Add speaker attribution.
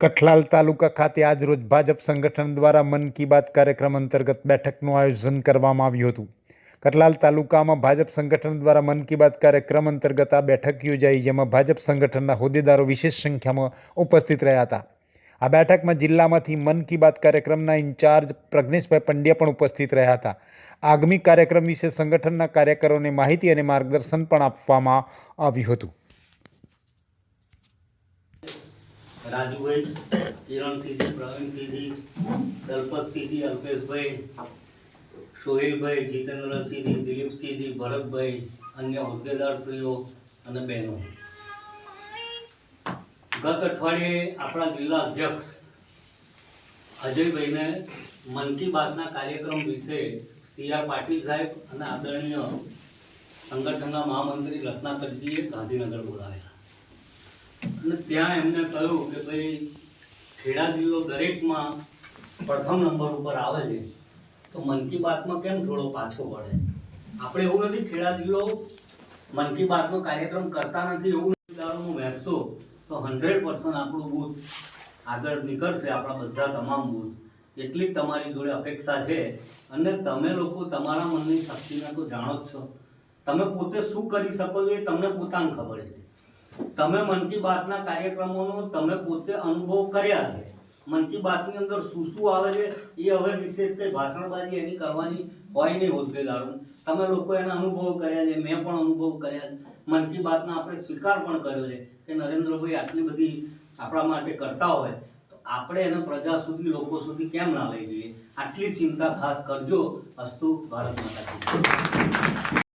Speaker 1: કઠલાલ તાલુકા ખાતે આજરોજ ભાજપ સંગઠન દ્વારા મન કી બાત કાર્યક્રમ અંતર્ગત બેઠકનું આયોજન કરવામાં આવ્યું હતું. કઠલાલ તાલુકામાં ભાજપ સંગઠન દ્વારા મન કી બાત કાર્યક્રમ અંતર્ગત આ બેઠક યોજાઈ, જેમાં ભાજપ સંગઠનના હોદ્દેદારો વિશેષ સંખ્યામાં ઉપસ્થિત રહ્યા હતા. આ બેઠકમાં જિલ્લામાંથી મન કી બાત કાર્યક્રમના ઇન્ચાર્જ પ્રજ્ઞેશભાઈ પંડ્યા પણ ઉપસ્થિત રહ્યા હતા. આગામી કાર્યક્રમ વિશે સંગઠનના કાર્યકરોને માહિતી અને માર્ગદર્શન પણ આપવામાં આવ્યું હતું.
Speaker 2: રાજુભાઈ કિરણસિંહજી પ્રવીણસિંહજી દલપતસિંહજી અલ્પેશભાઈ, સોહેલભાઈ જીતેન્દ્રસિંહજી દિલીપસિંહજી ભરતભાઈ, અન્ય હોદ્દેદારશ્રીઓ અને બહેનો. ગત અઠવાડિયે આપણા જિલ્લા અધ્યક્ષ અજયભાઈને મન કી બાતના કાર્યક્રમ વિશે સી આર પાટીલ સાહેબ અને આદરણીય સંગઠનના મહામંત્રી રત્નાકરજીએ ગાંધીનગર બોલાવેલા. અને ત્યાં એમને કહ્યું કે ભાઈ, ખેડા જિલ્લો દરેકમાં પ્રથમ નંબર ઉપર આવે છે. તો મન કી બાતમાં કેમ થોડો પાછો પડે આપણે એવું નથી, ખેડા જિલ્લો મન કી બાતનો કાર્યક્રમ કરતા નથી એવું વિચારો દારૂનું વહેંચશો તો હંડ્રેડ પર્સન્ટ આપણું બૂથ આગળ નીકળશે, આપણા બધા તમામ બૂથ. એટલી તમારી જોડે અપેક્ષા છે. અને તમે લોકો તમારા મનની શક્તિને તો જાણો જ છો. તમે પોતે શું કરી શકો છો એ તમને પોતાને ખબર છે. તમે મન કી બાતના કાર્યક્રમોનો તમે પોતે અનુભવ કર્યા છે. મન કી બાતની અંદર શું શું આવે છે, એ હવે વિશેષ કંઈ ભાષણબાજી એની કરવાની હોય નહીં હોદ્દેદારો. તમે લોકો એના અનુભવ કર્યા છે, મેં પણ અનુભવ કર્યા છે. મન કી બાતના આપણે સ્વીકાર પણ કર્યો છે કે નરેન્દ્રભાઈ આટલી બધી આપણા માટે કરતા હોય, તો આપણે એને પ્રજા સુધી, લોકો સુધી કેમ ના લઈ જઈએ? આટલી ચિંતા ખાસ કરજો અસ્તુ ભારત માતા.